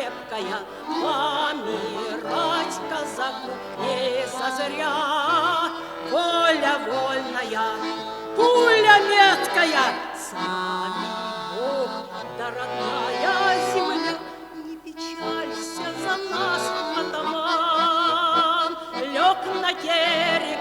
крепкая, помирать казаку не созря. Воля вольная, пуля меткая, с Бог, да родная земля, не печалься за нас, атаман, лег на тереком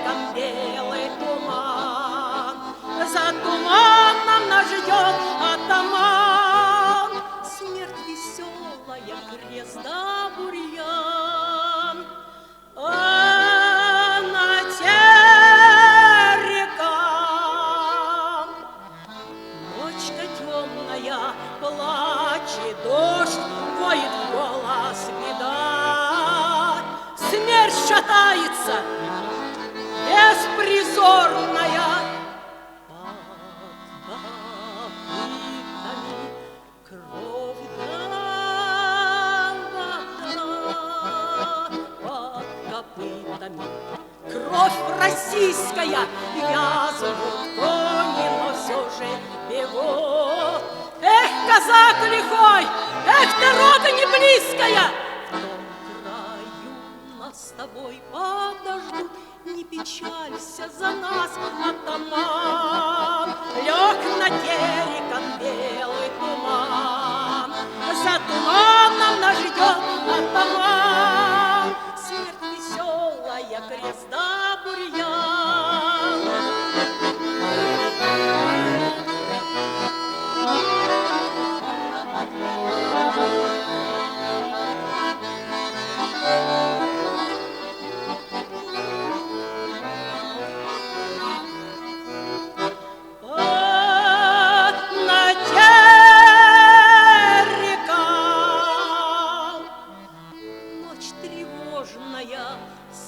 шатается, беспризорная. Кровь российская, вязнут кони, но все же бегут. Эх, казак лихой, эх, дорога не близкая, нас с тобой подождут. Не печалься за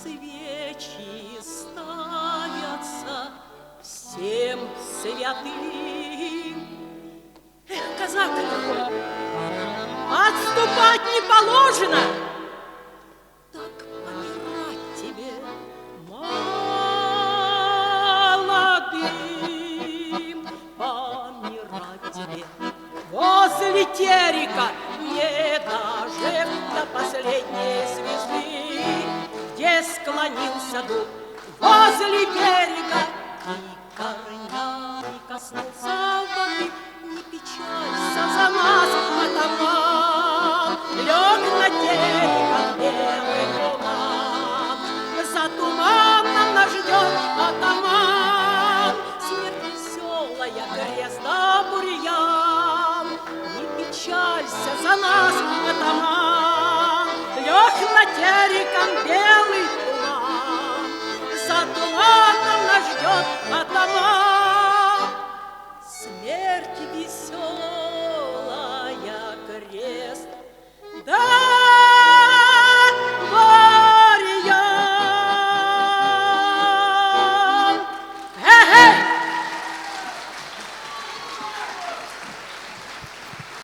свечи ставятся всем святым. Эх, казак такой, отступать не положено. Так тебе молодым, помирать тебе возле терека, не дожив до последней склонился дух возле берега и корнями коснулся воды. Не печалься за нас, атаман, лег на тереком белый туман. За туманом нас ждет атаман, смерть веселая, крест да бурьян. Не печалься за нас, атаман, лег на тереком белый